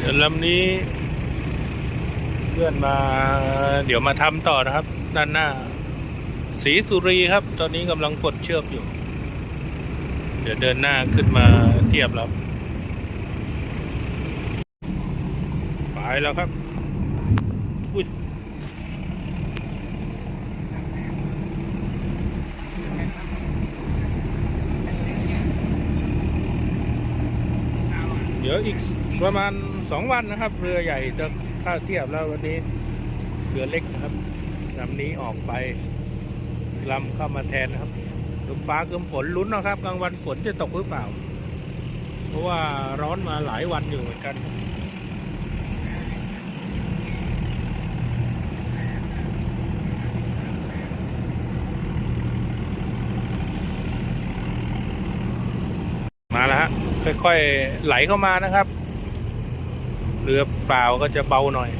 เดี๋ยวลำนี้เพื่อนมา เดี๋ยวมาทำต่อนะครับ ด้านหน้า สีสุรีครับ ตอนนี้กำลังกดเชือกอยู่ เดี๋ยวเดินหน้าขึ้นมาเทียบแล้วไปแล้วครับอุ้ย ดี๋ยวอีกประมาณสองวันนะครับ เรือใหญ่จะถ้าเทียบแล้ววันนี้เรือเล็กนะครับลำนี้ออกไปลำเข้ามาแทนนะครับลมฟ้าเกืมฝนลุ้นนะครับกลางวันฝนจะตกหรือเปล่า เพราะว่าร้อนมาหลายวันอยู่เหมือนกัน มาแล้วฮะ ค่อยๆไหลเข้ามานะครับ เรือเปล่าก็จะเบาหน่อย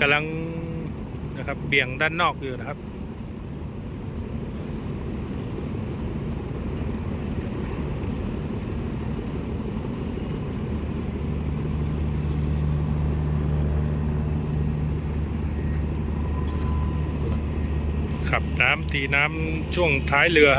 กำลัง นะครับ เบี่ยงด้านนอกอยู่นะครับขับน้ำตีน้ำช่วงท้ายเรือ